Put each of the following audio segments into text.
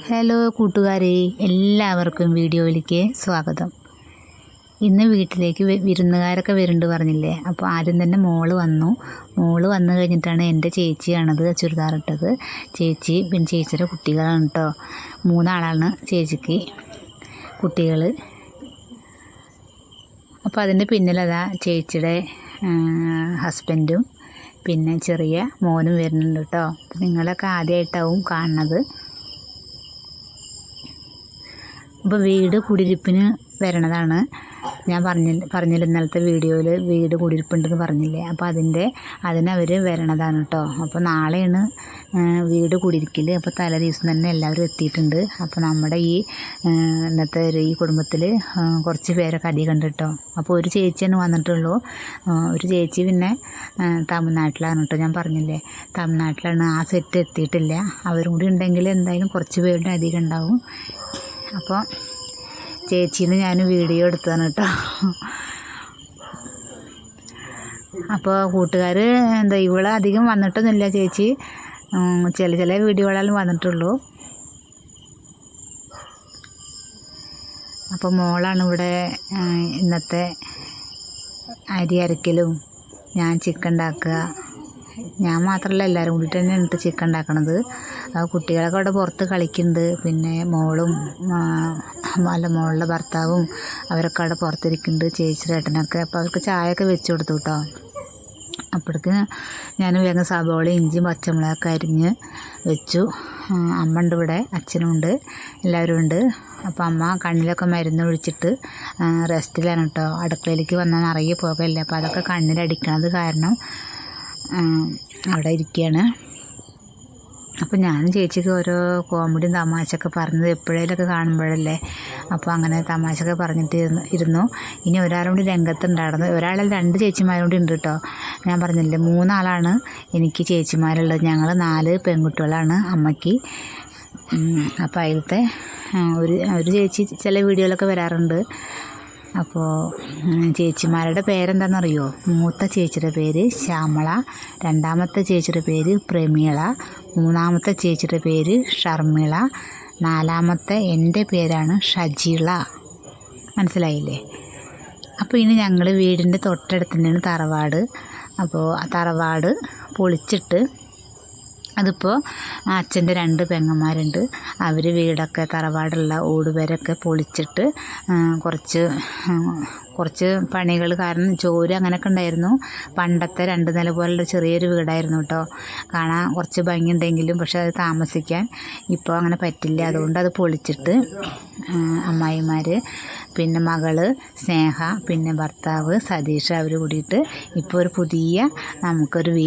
Hello കൂട്ടുകാരെ എല്ലാവർക്കും വീഡിയോയിലേക്ക് സ്വാഗതം. ഇന്ന് വീട്ടിലേക്ക് വിരുന്നുകാരൊക്കെ വരുന്നുണ്ട് പറഞ്ഞില്ലേ? അപ്പോൾ ആദ്യം തന്നെ മോൾ വന്നു. മോൾ വന്നു കഴിഞ്ഞിട്ടാണ് എന്റെ ചേച്ചിയാണത് ചുരിദാറിട്ടത്. ചേച്ചി പിന്നെ ചേച്ചിയുടെ കുട്ടികളാണ് കേട്ടോ മൂന്നാളാണ് ചേച്ചിക്ക് കുട്ടികൾ അപ്പോൾ അതിന്റെ പിന്നിലതാ ചേച്ചിയുടെ ഹസ്ബൻഡും പിന്നെ ചെറിയ മോനും വരുന്നുണ്ട് കേട്ടോ നിങ്ങളൊക്കെ ആദ്യമായിട്ടാവും കാണുന്നത്. അപ്പോൾ വീട് കുടിയിരിപ്പിന് വരണതാണ്. ഞാൻ പറഞ്ഞ പറഞ്ഞില്ല ഇന്നലത്തെ വീഡിയോയിൽ വീട് കുടിയിരിപ്പുണ്ടെന്ന് പറഞ്ഞില്ലേ. അപ്പോൾ അതിന്റെ അതിനവർ വരണതാണ് കേട്ടോ അപ്പോൾ നാളെയാണ് വീട് കുടിയിരിക്കൽ അപ്പോൾ തലേ ദിവസം തന്നെ എല്ലാവരും എത്തിയിട്ടുണ്ട്. അപ്പോൾ നമ്മുടെ ഈ ഇന്നത്തെ ഒരു ഈ കുടുംബത്തിൽ കുറച്ച് പേരൊക്കെ അധികം ഉണ്ട് കേട്ടോ അപ്പോൾ ഒരു ചേച്ചിയാണ് വന്നിട്ടുള്ളൂ. ഒരു ചേച്ചി പിന്നെ തമിഴ്നാട്ടിലാണ് കേട്ടോ ഞാൻ പറഞ്ഞില്ലേ തമിഴ്നാട്ടിലാണ് ആ സെറ്റ് എത്തിയിട്ടില്ല. അവരും കൂടി ഉണ്ടെങ്കിൽ എന്തായാലും കുറച്ച് പേരുടെ അധികം ഉണ്ടാവും. അപ്പോൾ ചേച്ചീനെ ഞാൻ വീഡിയോ എടുത്തതാണ് കേട്ടോ. അപ്പോൾ കൂട്ടുകാർ എന്താ ഇവിടെ അധികം വന്നിട്ടൊന്നുമില്ല ചേച്ചി. ചില ചില വീഡിയോകളെല്ലാം വന്നിട്ടുള്ളൂ. അപ്പോൾ മോളാണ് ഇവിടെ ഇന്നത്തെ അരി അരക്കലും ഞാൻ ചിക്കൻ ഉണ്ടാക്കുക ഞാൻ മാത്രമല്ല എല്ലാവരും കൂടിയിട്ട് തന്നെയാണ് കേട്ടോ ചിക്കൻ ഉണ്ടാക്കണത്. കുട്ടികളൊക്കെ അവിടെ പുറത്ത് കളിക്കുന്നുണ്ട്. പിന്നെ മോളും അല്ല മോളുടെ ഭർത്താവും അവരൊക്കെ അവിടെ പുറത്തിരിക്കുന്നുണ്ട് ചേച്ചി ഏട്ടനൊക്കെ. അപ്പോൾ അവർക്ക് ചായയൊക്കെ വെച്ച് കൊടുത്തു കേട്ടോ അപ്പോഴേക്ക് ഞാൻ വേഗം സബോള ഇഞ്ചിയും പച്ചമുളകൊക്കെ അരിഞ്ഞ് വെച്ചു. അമ്മ ഉണ്ട് ഇവിടെ അച്ഛനും ഉണ്ട് എല്ലാവരും ഉണ്ട്. അപ്പോൾ അമ്മ കണ്ണിലൊക്കെ മരുന്ന് ഒഴിച്ചിട്ട് റെസ്റ്റിലാണ് കേട്ടോ അടുക്കളയിലേക്ക് വന്നാൽ നിറയെ പോകല്ലേ അപ്പോൾ അതൊക്കെ കണ്ണിലടിക്കണത് കാരണം അവിടെ ഇരിക്കുകയാണ് അപ്പോൾ ഞാനും ചേച്ചിക്ക് ഓരോ കോമഡിയും തമാശയൊക്കെ പറഞ്ഞത് എപ്പോഴേലൊക്കെ കാണുമ്പോഴല്ലേ. അപ്പോൾ അങ്ങനെ തമാശയൊക്കെ പറഞ്ഞിട്ട് ഇരുന്നു ഇനി ഒരാളും കൂടി രംഗത്തുണ്ടായിരുന്നു. ഒരാളിൽ രണ്ട് ചേച്ചിമാരും കൂടി ഉണ്ട് കേട്ടോ ഞാൻ പറഞ്ഞില്ലേ മൂന്നാളാണ് എനിക്ക് ചേച്ചിമാരുള്ളത്. ഞങ്ങൾ നാല് പെൺകുട്ടികളാണ് അമ്മയ്ക്ക്. അപ്പോൾ അതിലത്തെ ഒരു ഒരു ചേച്ചി ചില വീഡിയോയിലൊക്കെ വരാറുണ്ട്. അപ്പോൾ ചേച്ചിമാരുടെ പേരെന്താണെന്നറിയോ മൂത്ത ചേച്ചിയുടെ പേര് ശ്യാമള രണ്ടാമത്തെ ചേച്ചിയുടെ പേര് പ്രമീള മൂന്നാമത്തെ ചേച്ചിയുടെ പേര് ഷർമിള നാലാമത്തെ എന്റെ പേരാണ് ഷജിള. മനസ്സിലായില്ലേ? അപ്പോൾ ഇനി ഞങ്ങൾ വീടിന്റെ തൊട്ടടുത്ത് തറവാട്. അപ്പോൾ ആ തറവാട് പൊളിച്ചിട്ട് അതിപ്പോൾ അച്ഛന്റെ രണ്ട് പെങ്ങന്മാരുണ്ട്. അവർ വീടൊക്കെ തറവാടുള്ള ഓടുപേരൊക്കെ പൊളിച്ചിട്ട് കുറച്ച് കുറച്ച് പണികൾ കാരണം ചോര് അങ്ങനെയൊക്കെ ഉണ്ടായിരുന്നു. പണ്ടത്തെ രണ്ട് നില പോലുള്ള ചെറിയൊരു വീടായിരുന്നു കേട്ടോ കാണാൻ കുറച്ച് ഭംഗിയുണ്ടെങ്കിലും പക്ഷെ അത് താമസിക്കാൻ ഇപ്പോൾ അങ്ങനെ പറ്റില്ല. അതുകൊണ്ട് അത് പൊളിച്ചിട്ട് അമ്മായിമാർ പിന്നെ മകൾ സ്നേഹ പിന്നെ ഭർത്താവ് സതീഷ് അവർ കൂടിയിട്ട് ഇപ്പോൾ ഒരു പുതിയ നമുക്കൊരു വീ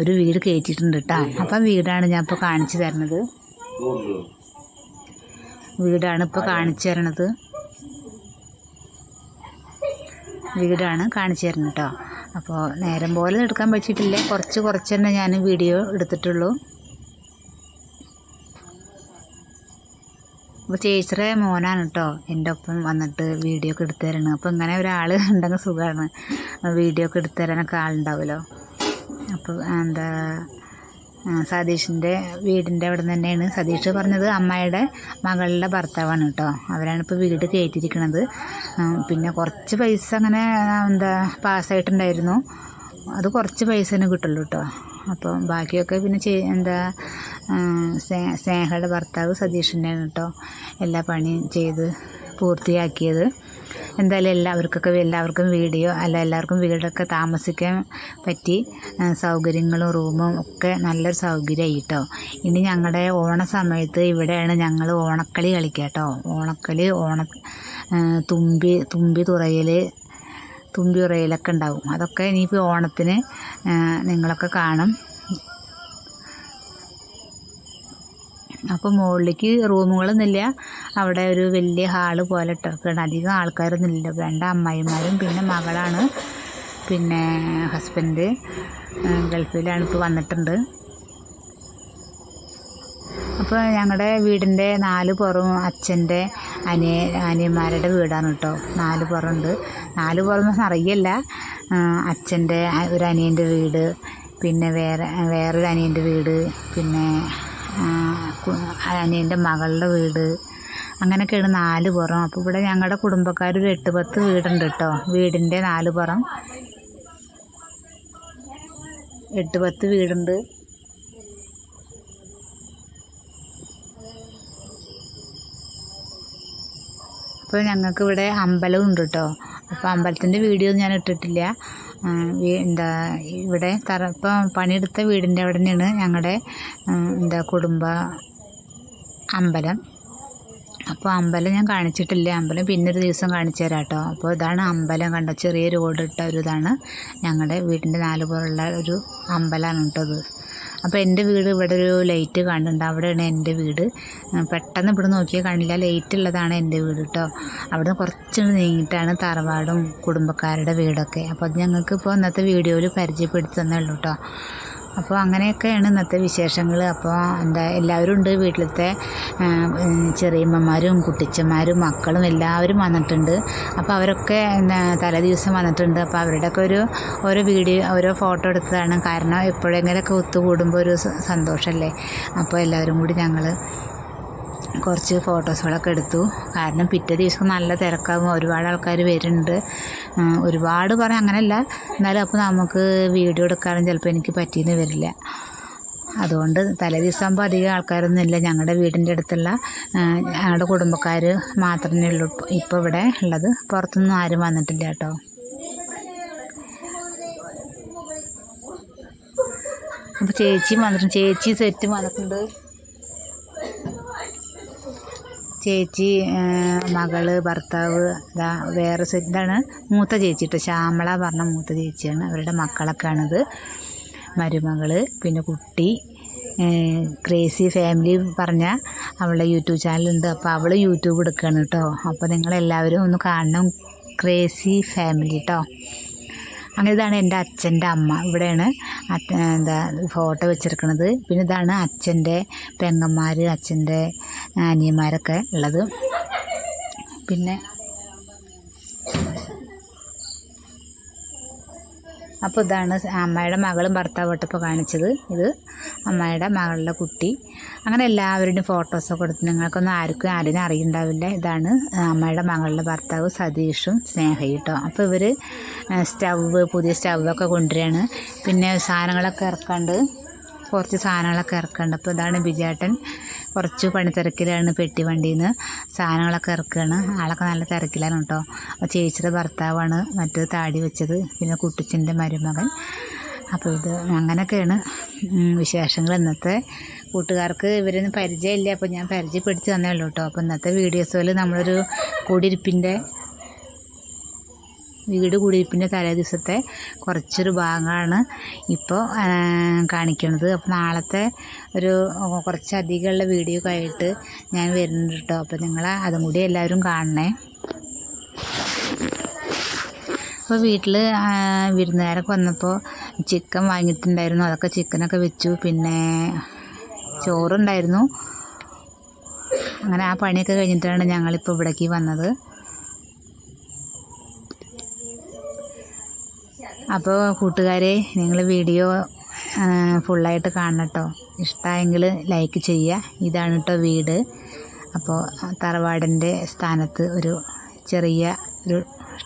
ഒരു വീട് കയറ്റിയിട്ടുണ്ട് കേട്ടോ അപ്പം വീടാണ് ഞാൻ ഇപ്പോൾ കാണിച്ചു തരുന്നത് വീടാണ് ഇപ്പോൾ കാണിച്ചു തരണത്. വീടാണ് കാണിച്ചു തരുന്നത് കേട്ടോ. അപ്പോൾ നേരം പോലെ എടുക്കാൻ പറ്റിയിട്ടില്ല. കുറച്ച് കുറച്ച് തന്നെ ഞാൻ വീഡിയോ എടുത്തിട്ടുള്ളൂ. അപ്പോൾ ചേച്ചിയുടെ മോനാണ് കേട്ടോ. എന്റെ ഒപ്പം വന്നിട്ട് വീഡിയോ ഒക്കെ എടുത്തു തരണം. അപ്പോൾ ഇങ്ങനെ ഒരാൾ ഉണ്ടെങ്കിൽ സുഖമാണ്. വീഡിയോ ഒക്കെ എടുത്തു തരാനൊക്കെ ആളുണ്ടാവുമല്ലോ. അപ്പോൾ എന്താ സതീഷിന്റെ വീടിന്റെ അവിടെ നിന്ന് തന്നെയാണ്. സതീഷ് പറഞ്ഞത് അമ്മയുടെ മകളുടെ ഭർത്താവാണ് കേട്ടോ. അവരാണ് ഇപ്പോൾ വീട് കയറ്റിയിരിക്കണത്. പിന്നെ കുറച്ച് പൈസ അങ്ങനെ എന്താ പാസ്സായിട്ടുണ്ടായിരുന്നു. അത് കുറച്ച് പൈസ തന്നെ കിട്ടുള്ളൂ കേട്ടോ. അപ്പോൾ ബാക്കിയൊക്കെ പിന്നെ ചെയ് എന്താ സ്നേഹയുടെ ഭർത്താവ് സതീഷിന്റെയാണ് കേട്ടോ എല്ലാ പണിയും ചെയ്ത് പൂർത്തിയാക്കിയത്. എന്തായാലും എല്ലാവർക്കൊക്കെ എല്ലാവർക്കും വീഡിയോ അല്ല എല്ലാവർക്കും വീടൊക്കെ താമസിക്കാൻ പറ്റി സൗകര്യങ്ങളും റൂമും ഒക്കെ നല്ലൊരു സൗകര്യമായി കേട്ടോ ഇനി ഞങ്ങളുടെ ഓണ സമയത്ത് ഇവിടെയാണ് ഞങ്ങൾ ഓണക്കളി കളിക്കാട്ടോ കേട്ടോ ഓണക്കളി ഓണ തുമ്പി തുമ്പി തുറയൽ തുമ്പി ഉറയിലൊക്കെ ഉണ്ടാവും. അതൊക്കെ ഇനിയിപ്പോൾ ഓണത്തിന് നിങ്ങളൊക്കെ കാണും. അപ്പോൾ മുകളിലേക്ക് റൂമുകളൊന്നുമില്ല. അവിടെ ഒരു വലിയ ഹാൾ പോലെ ഇട്ടിരിക്കുകയാണ് അധികം ആൾക്കാരൊന്നുമില്ല. രണ്ട് അമ്മായിമാരും പിന്നെ മകളാണ്. പിന്നെ ഹസ്ബൻഡ് ഗൾഫിലാണ് ഇപ്പോൾ വന്നിട്ടുണ്ട്. അപ്പോൾ ഞങ്ങളുടെ വീടിന്റെ നാല് പുറം അച്ഛന്റെ അനിയ അനിയന്മാരുടെ വീടാണ് കേട്ടോ നാല് പുറമുണ്ട്. നാല് പുറം അറിയില്ല. അച്ഛന്റെ ഒരു അനിയന്റെ വീട് പിന്നെ വേറെ വേറൊരു അനിയന്റെ വീട് പിന്നെ അനിയന്റെ മകളുടെ വീട്. അങ്ങനെയൊക്കെയാണ് നാല് പുറം. അപ്പോൾ ഇവിടെ ഞങ്ങളുടെ കുടുംബക്കാർ ഒരു എട്ട് പത്ത് വീടുണ്ട് കേട്ടോ വീടിന്റെ നാല് പുറം. എട്ട് പത്ത് വീടുണ്ട്. അപ്പോൾ ഞങ്ങൾക്ക് ഇവിടെ അമ്പലം ഉണ്ട് കേട്ടോ അപ്പോൾ അമ്പലത്തിന്റെ വീഡിയോ ഞാൻ ഇട്ടിട്ടില്ല. എന്താ ഇവിടെ തറ ഇപ്പം പണിയെടുത്ത വീടിന്റെ അവിടെ തന്നെയാണ് ഞങ്ങളുടെ എന്താ കുടുംബ അമ്പലം. അപ്പോൾ അമ്പലം ഞാൻ കാണിച്ചിട്ടില്ല. അമ്പലം പിന്നൊരു ദിവസം കാണിച്ചു തരാം കേട്ടോ അപ്പോൾ ഇതാണ് അമ്പലം കണ്ട? ചെറിയ റോഡ് ഇട്ട ഒരു ഇതാണ് ഞങ്ങളുടെ വീടിന്റെ നാല് പോലുള്ള ഒരു അമ്പലമാണ് കേട്ടോ ഇത് അപ്പോൾ എന്റെ വീട് ഇവിടെ ഒരു ലൈറ്റ് കാണുന്നുണ്ട്. അവിടെയാണ് എന്റെ വീട്. പെട്ടെന്ന് ഇവിടെ നോക്കിയാൽ കാണില്ല. ലൈറ്റ് ഉള്ളതാണ് എന്റെ വീട് കേട്ടോ അവിടെ കുറച്ച് നീങ്ങിയിട്ടാണ് തറവാടും കുടുംബക്കാരുടെ വീടൊക്കെ. അപ്പോൾ അത് ഞങ്ങൾക്ക് ഇപ്പോൾ ഇന്നത്തെ വീഡിയോയിൽ പരിചയപ്പെടുത്തുന്നേ ഉള്ളൂ കേട്ടോ അപ്പോൾ അങ്ങനെയൊക്കെയാണ് ഇന്നത്തെ വിശേഷങ്ങൾ അപ്പോൾ എന്താ എല്ലാവരും ഉണ്ട് വീട്ടിലത്തെ ചെറിയമ്മമാരും കുട്ടിച്ചന്മാരും മക്കളും എല്ലാവരും വന്നിട്ടുണ്ട്. അപ്പോൾ അവരൊക്കെ തലേ ദിവസം വന്നിട്ടുണ്ട്. അപ്പോൾ അവരുടെയൊക്കെ ഒരു ഓരോ വീഡിയോ ഓരോ ഫോട്ടോ എടുത്തതാണ്. കാരണം എപ്പോഴെങ്കിലൊക്കെ ഒത്തുകൂടുമ്പോൾ ഒരു സന്തോഷമല്ലേ അപ്പോൾ എല്ലാവരും കൂടി ഞങ്ങൾ കുറച്ച് ഫോട്ടോസുകളൊക്കെ എടുത്തു. കാരണം പിറ്റേ ദിവസം നല്ല തിരക്കാവും. ഒരുപാട് ആൾക്കാർ വരുന്നുണ്ട്. ഒരുപാട് പറയാൻ അങ്ങനെയല്ല എന്നാലും അപ്പോൾ നമുക്ക് വീഡിയോ എടുക്കാനും ചിലപ്പോൾ എനിക്ക് പറ്റിയെന്ന് വരില്ല. അതുകൊണ്ട് തലേ ദിവസം ആകുമ്പോൾ അധികം ആൾക്കാരൊന്നും ഇല്ല. ഞങ്ങളുടെ വീടിന്റെ അടുത്തുള്ള ഞങ്ങളുടെ കുടുംബക്കാർ മാത്രമേ ഉള്ളൂ. ഇപ്പോൾ ഇവിടെ ഉള്ളത്. പുറത്തൊന്നും ആരും വന്നിട്ടില്ല കേട്ടോ. അപ്പോൾ ചേച്ചിയും വന്നിട്ടുണ്ട്. ചേച്ചി സെറ്റും വന്നിട്ടുണ്ട്. ചേച്ചി മകൾ ഭർത്താവ് ഇതാ വേറെ ഇതാണ് മൂത്ത ചേച്ചി കേട്ടോ ശ്യാമള പറഞ്ഞ മൂത്ത ചേച്ചിയാണ്. അവരുടെ മക്കളൊക്കെയാണിത്. മരുമകൾ പിന്നെ കുട്ടി ക്രേസി ഫാമിലി പറഞ്ഞ അവളുടെ യൂട്യൂബ് ചാനലുണ്ട്. അപ്പോൾ അവൾ യൂട്യൂബ് എടുക്കുകയാണ് കേട്ടോ അപ്പോൾ നിങ്ങളെല്ലാവരും ഒന്ന് കാണണം. ക്രേസി ഫാമിലി കേട്ടോ അങ്ങനെ ഇതാണ് എന്റെ അച്ഛന്റെ അമ്മ. ഇവിടെയാണ് എന്താ ഫോട്ടോ വെച്ചിരിക്കുന്നത് പിന്നെ ഇതാണ് അച്ഛന്റെ പെങ്ങന്മാർ അച്ഛന്റെ അനിയന്മാരൊക്കെ ഉള്ളത്. പിന്നെ അപ്പോൾ ഇതാണ് അമ്മയുടെ മകളും ഭർത്താവോട്ട് ഇപ്പോൾ കാണിച്ചത്. ഇത് അമ്മയുടെ മകളുടെ കുട്ടി. അങ്ങനെ എല്ലാവരുടെയും ഫോട്ടോസൊക്കെ എടുത്ത് നിങ്ങൾക്കൊന്നും ആർക്കും ആരും അറിയുണ്ടാവില്ല. ഇതാണ് അമ്മയുടെ മകളുടെ ഭർത്താവ് സതീഷും സ്നേഹയും കേട്ടോ. അപ്പോൾ ഇവർ സ്റ്റവ് പുതിയ സ്റ്റവൊക്കെ കൊണ്ടുവരികയാണ്. പിന്നെ സാധനങ്ങളൊക്കെ ഇറക്കാണ്ട് കുറച്ച് സാധനങ്ങളൊക്കെ ഇറക്കുന്നുണ്ട് അപ്പോൾ ഇതാണ് ബിജേട്ടൻ കുറച്ച് പണിത്തിരക്കിലാണ് പെട്ടി വണ്ടിയിൽ നിന്ന് സാധനങ്ങളൊക്കെ ഇറക്കുകയാണ് ആളൊക്കെ നല്ല തിരക്കിലാണ് കേട്ടോ. അപ്പോൾ ചേച്ചിയുടെ ഭർത്താവാണ് മറ്റത് താടി വെച്ചത് പിന്നെ കുട്ടിച്ചന്റെ മരുമകൻ. അപ്പോൾ ഇത് അങ്ങനെയൊക്കെയാണ് വിശേഷങ്ങൾ ഇന്നത്തെ. കൂട്ടുകാർക്ക് ഇവരൊന്നും പരിചയമില്ല അപ്പോൾ ഞാൻ പരിചയപ്പെടുത്തി തന്നേ ഉള്ളൂ കേട്ടോ. അപ്പോൾ ഇന്നത്തെ വീഡിയോസിൽ നമ്മളൊരു കുടിയിരിപ്പിന്റെ വീട് കുടിയിരിപ്പിന്റെ തലേ ദിവസത്തെ കുറച്ചൊരു ഭാഗമാണ് ഇപ്പോൾ കാണിക്കുന്നത്. അപ്പോൾ നാളത്തെ ഒരു കുറച്ചധികമുള്ള വീഡിയോ ആയിട്ട് ഞാൻ വരുന്നുണ്ട് കേട്ടോ. അപ്പോൾ നിങ്ങൾ അതും കൂടി എല്ലാവരും കാണണേ. അപ്പോൾ വീട്ടിൽ വിരുന്നുകാരൊക്കെ വന്നപ്പോൾ ചിക്കൻ വാങ്ങിയിട്ടുണ്ടായിരുന്നു. അതൊക്കെ ചിക്കനൊക്കെ വെച്ചു. പിന്നെ ചോറുണ്ടായിരുന്നു. അങ്ങനെ ആ പണിയൊക്കെ കഴിഞ്ഞിട്ടാണ് ഞങ്ങളിപ്പോൾ ഇവിടേക്ക് വന്നത്. അപ്പോൾ കൂട്ടുകാരെ നിങ്ങൾ വീഡിയോ ഫുള്ളായിട്ട് കാണണം കേട്ടോ ഇഷ്ടമായെങ്കിൽ ലൈക്ക് ചെയ്യുക ഇതാണ് കേട്ടോ വീട്. അപ്പോൾ തറവാടിന്റെ സ്ഥാനത്ത് ഒരു ചെറിയ ഒരു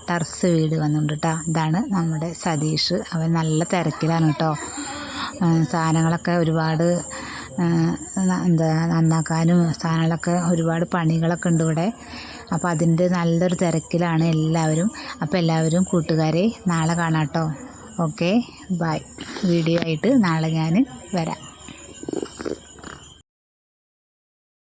ടർസ് വീട് വന്നിട്ടുണ്ട് കേട്ടോ ഇതാണ് നമ്മുടെ സതീഷ്. അവൻ നല്ല തിരക്കിലാണ് കേട്ടോ സാധനങ്ങളൊക്കെ ഒരുപാട് എന്താ നന്നാക്കാനും സാധനങ്ങളൊക്കെ ഒരുപാട് പണികളൊക്കെ ഉണ്ട് ഇവിടെ. അപ്പോൾ അതിന്റെ നല്ലൊരു തിരക്കിലാണ് എല്ലാവരും. അപ്പോൾ എല്ലാവരും കൂട്ടുകാരെ നാളെ കാണാം കേട്ടോ ഓക്കെ ബൈ. വീഡിയോ ആയിട്ട് നാളെ ഞാൻ വരാം.